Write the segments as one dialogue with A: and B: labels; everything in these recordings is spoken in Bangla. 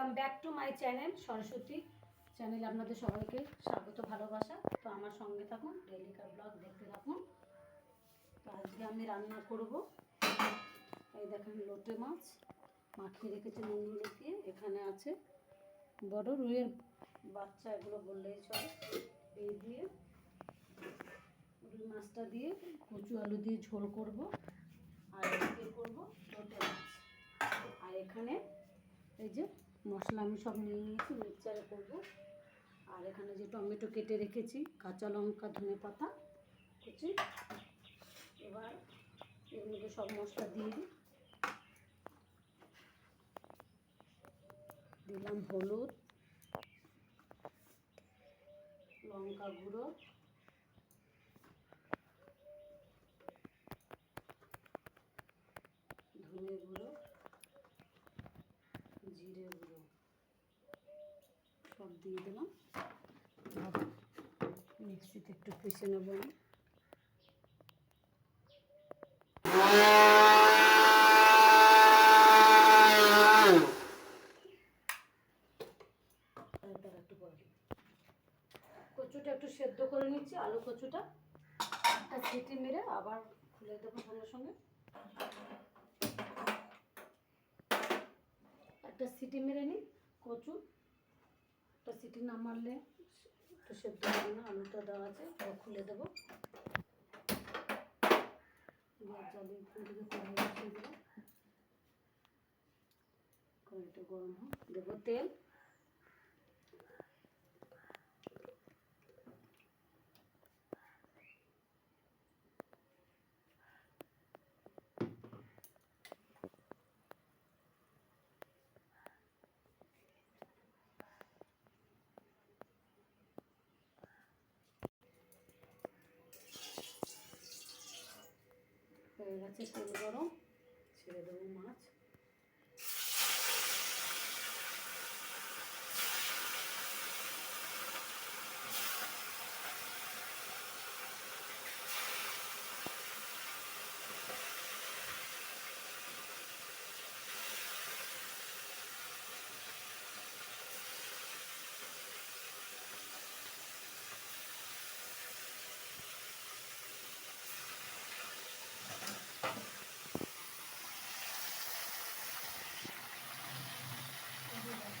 A: Welcome back to my channel Saraswati চ্যানেলে আপনাদের সবাইকে স্বাগত, ভালোবাসা। তো আমার সঙ্গে থাকুন, ডেলিকার ব্লগ দেখতে থাকুন। তো আজকে আমি রান্না করব। এই দেখেন লোটে মাছ, মাখিয়ে রেখেছি নুন দিয়ে এখানে আছে বড় রুইয়ের বাচ্চা, এগুলো বললেই চলে। এই দিয়ে রুই মাছটা দিয়ে কচু আলু দিয়ে ঝোল করব আর এদিকে করব লোটে মাছ। আর এখানে এই যে মশলা আমি সব নিয়ে নিয়েছি মিক্সচারে করব। আর এখানে যে টমেটো কেটে রেখেছি, কাঁচা লঙ্কা, ধনে পাতা, কুচি। এবার এর মধ্যে সব মশলা দিয়ে দিই। দিলাম হলুদ, লঙ্কা গুঁড়ো। ধনে গুঁড়ো জিরে গুঁড়ো সব দিয়ে দিলাম। মিক্সিতে একটু পিষে নেব আমি। কচুটা একটু সেদ্ধ করে নিচ্ছি, আলু কচুটা। একটা সিটি মেরে আবার খুলে দেবো সঙ্গে সঙ্গে। একটা সিটি মেরে নিই কচু। একটা সিটি না মারলে একটু সেদ্ধ হবে না, আলুটা দেওয়া আছে খুলে দেবো। কড়াইটা গরম হোক। দেবো তেল। হয়ে গেছে তেল গরম। ছেড়ে দেবো মাছ দিয়ে দেবো।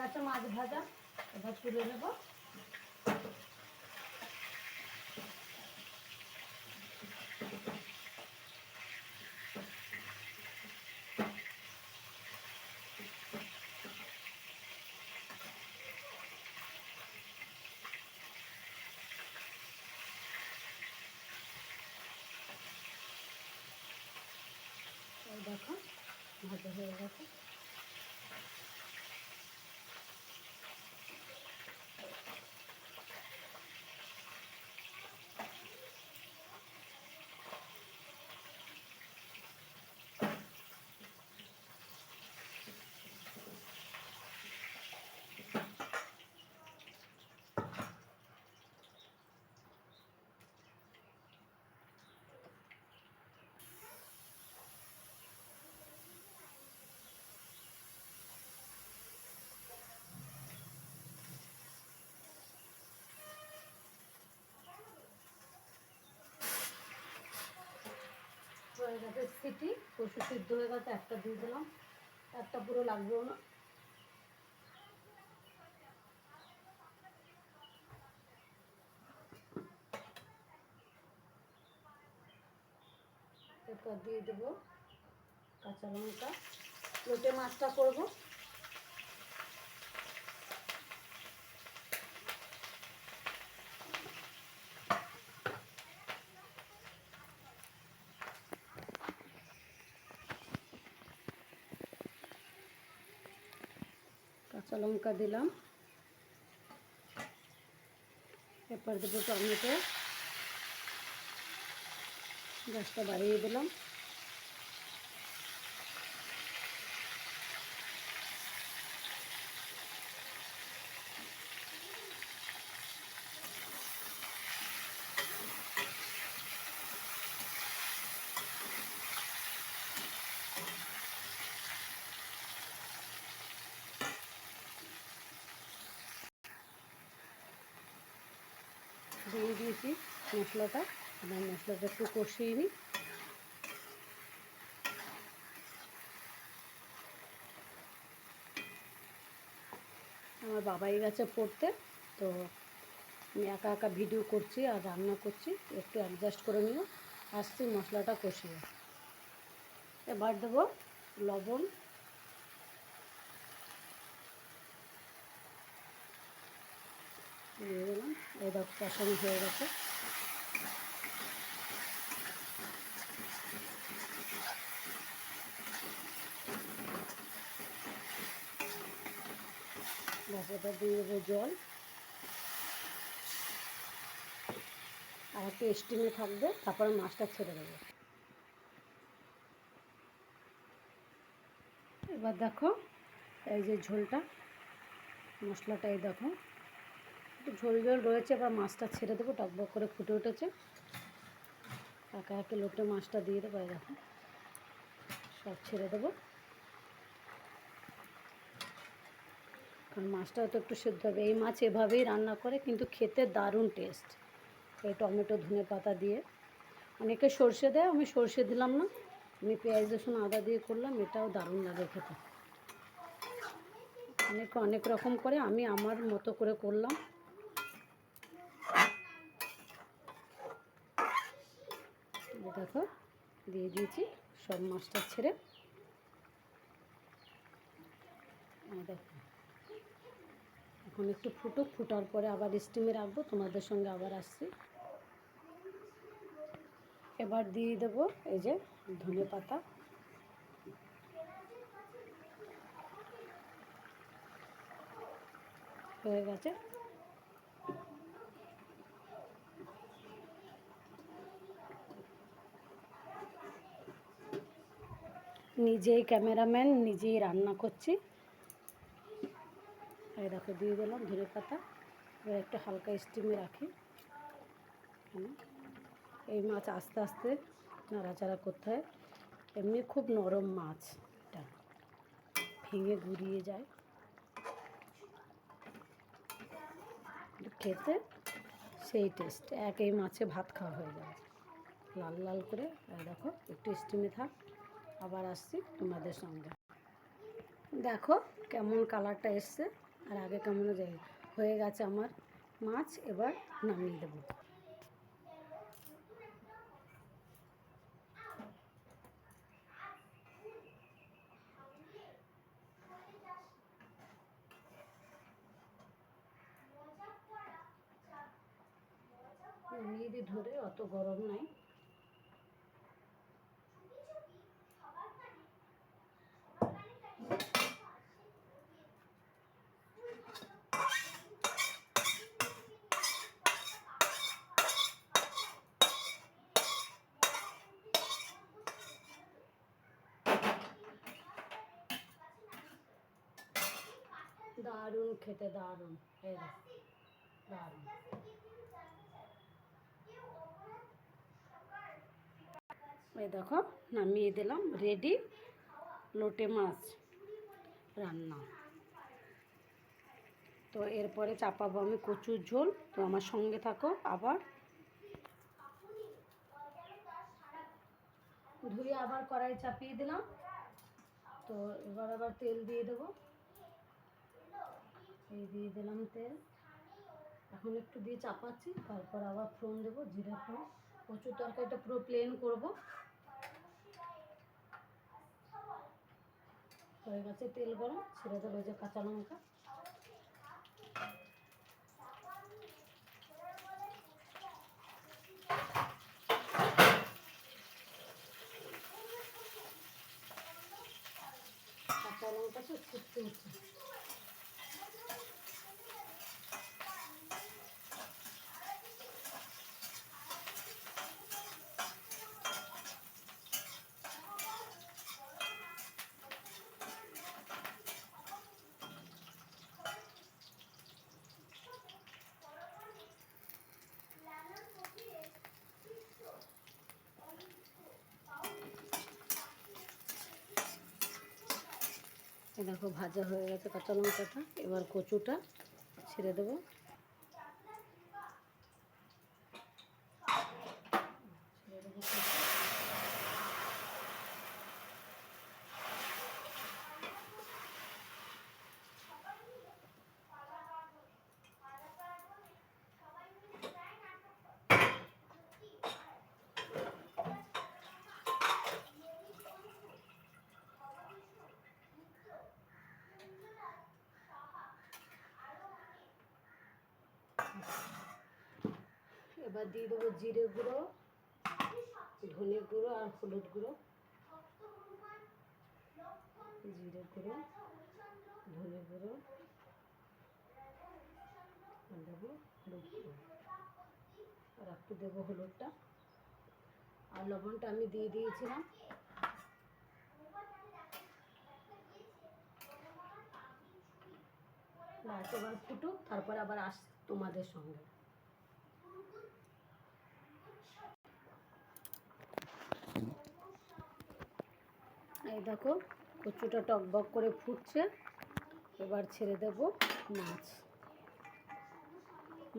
A: গেছে মাছ ভাজা এবার তুলে নেব। দেখো ভাজা হয়ে গেছে। হয়ে গেছে সিটি পশু সিদ্ধ হয়ে গেছে, একটা দিয়ে দিলাম। একটা পুরো লাগবেও না এরপর দিয়ে দেবো কাঁচা লঙ্কা। লোটে মাছটা করব। কাঁচা লঙ্কা দিলাম এরপর দেবো টমেটো গ্যাসটা বাড়িয়ে দিলাম দিয়ে দিয়েছি মশলাটা এবার মশলাটা একটু কষিয়ে নিই। আমার বাবাই গেছে পড়তে, তো আমি একা একা ভিডিও করছি আর রান্না করছি, একটু অ্যাডজাস্ট করে নিও আসছি মশলাটা কষিয়ে। এবার দেবো লবণ। দিয়ে দিলাম দেখো কষানো হয়ে গেছে। এবার দিয়ে দেবো জল। আর একটু স্টিমে থাকবে, তারপরে মাছটা ছেড়ে দেবো। এবার দেখো, এই যে ঝোলটা, মশলাটা এই দেখো। একটু ঝোল ঝোল রয়েছে, এবার মাছটা ছেড়ে দেবো, টকবক করে ফুটে উঠেছে। একা একে লোটে মাছটা দিয়ে দেবো দেখো। সব ছেড়ে দেবো। কারণ মাছটাও তো একটু সেদ্ধ হবে। এই মাছ এভাবেই রান্না করে, কিন্তু খেতে দারুণ টেস্ট এই টমেটো, ধনে পাতা দিয়ে। অনেকে সর্ষে দেয়, আমি সর্ষে দিলাম না। আমি পেঁয়াজ, রসুন, আদা দিয়ে করলাম, এটাও দারুণ লাগে খেতে। অনেকে অনেক রকম করে, আমি আমার মতো করে করলাম। দেখো, দিয়ে দিয়েছি সব মাছটা ছেড়ে। দেখো। এখন একটু ফুটুক, ফুটার পরে আবার স্টিমে রাখব, তোমাদের সঙ্গে আবার আসছি। এবার দিয়ে দেবো এই যে ধনে পাতা। হয়ে গেছে। নিজেই ক্যামেরাম্যান নিজেই রান্না করছি। এই দিয়ে দিলাম ধনে পাতা। এবার একটু হালকা স্টিমে রাখি। এই মাছ আস্তে আস্তে নাড়াচাড়া করতে হয়। এমনি খুব নরম মাছ এটা। ভেঙে গুড়িয়ে যায়। খেতে সেই টেস্ট এক এই মাছে ভাত খাওয়া হয়ে যায় লাল লাল করে। দেখো, একটু স্টিমে থাক। আবার আসছি তোমাদের সঙ্গে। দেখো কেমন কালারটা এসছে। আর আগে কেমন যায়? হয়ে গেছে আমার মাছ, এবার নামিয়ে দেবো। দিয়ে ধরে, অত গরম নাই দারুণ খেতে দারুণ এই দেখো, নামিয়ে দিলাম রেডি লোটে মাছ রান্না। তো এরপরে চাপাবো আমি কচুর ঝোল, তো আমার সঙ্গে থাকো আবার। ধুয়ে আবার কড়াই চাপিয়ে দিলাম। তো এবার আবার তেল দিয়ে দেবো। এই দিয়ে দিলাম তেল। এখন একটু দিয়ে চাপাচ্ছি, তারপর আবার ফোড়ন দেবো, জিরা ফোড়ন। কচুর তরকারিটা পুরো প্লেন করব। হয়ে গেছে তেল গরম, ছেড়ে দেবো যে কাঁচা লঙ্কা। কাঁচা লঙ্কা তো ফুটতে উঠছে। দেখো ভাজা হয়ে গেছে কাঁচা লঙ্কাটা। এবার কচুটা ছেড়ে দেবো। ছেড়ে দেবো কচু। এবার দিয়ে দেবো জিরে গুঁড়ো, ধনে গুঁড়ো আর হলুদ গুঁড়ো। জিরে গুঁড়ো, ধনে গুঁড়ো, আর দেবো হলুদ গুঁড়ো আর একটু দেবো হলুদটা। আর লবণটা আমি দিয়ে দিয়েছিলাম। এবার ফুটুক, তারপর আবার আস তোমাদের সঙ্গে। এই দেখো, কচুটা টকবক করে ফুটছে। এবার ছেড়ে দেব মাছ।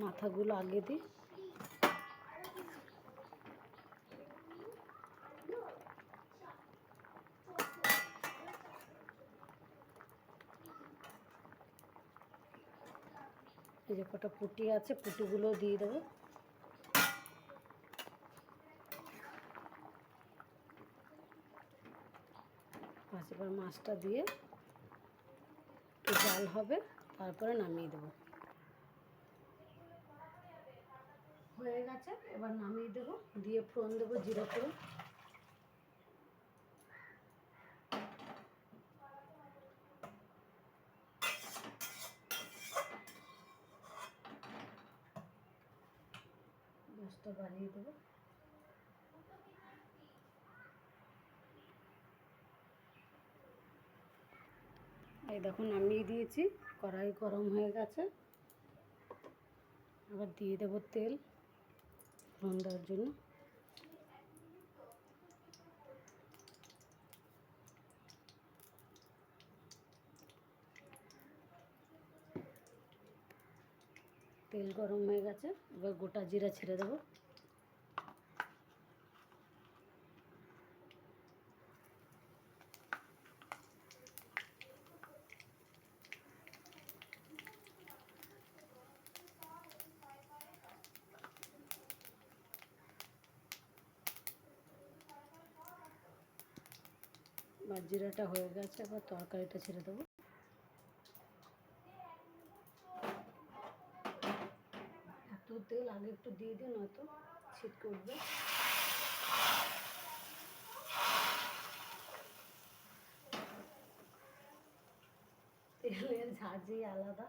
A: মাথাগুলো আগে দিই। যে কটা পুটি আছে, পুটিগুলো দিয়ে দেবো। এবার মাছটা দিয়ে জাল হবে, তারপরে নামিয়ে দেবো। হয়ে গেছে, এবার নামিয়ে দেবো, দিয়ে ফোড়ন দেবো জিরা ফোড়ন গ্যাসটা বাড়িয়ে দেবো এই দেখুন, নামিয়ে দিয়েছি। কড়াই গরম হয়ে গেছে। আবার দিয়ে দেবো তেল ফোড়ন দেওয়ার জন্য। তেল গরম হয়ে গেছে। এবার গোটা জিরা ছেড়ে দেবো। বা জিরাটা হয়ে গেছে, এবার তরকারিটা ছেড়ে দেবো। এত তেল, আগে একটু দিয়ে দিন হয়তো ছিটকে উঠবে তেলের ঝাঁজি আলাদা।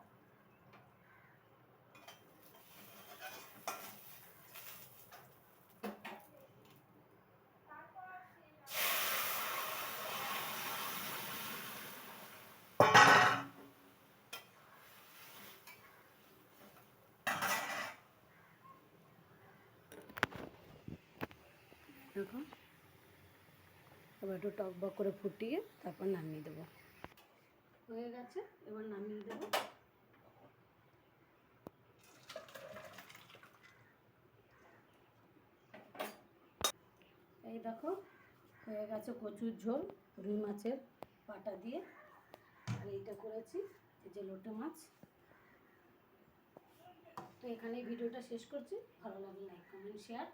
A: দেখো এবার একটু টক বক করে ফুটিয়ে তারপর নামিয়ে দেবো। হয়ে গেছে, এবার নামিয়ে দেবো। এই দেখো, হয়ে গেছে কচুর ঝোল, রুই মাছের পাটা দিয়ে। আর এইটা করেছি, এই যে লোটে মাছ। তো এখানেই ভিডিওটা শেষ করছি। ভালো লাগলে লাইক কমেন্ট শেয়ার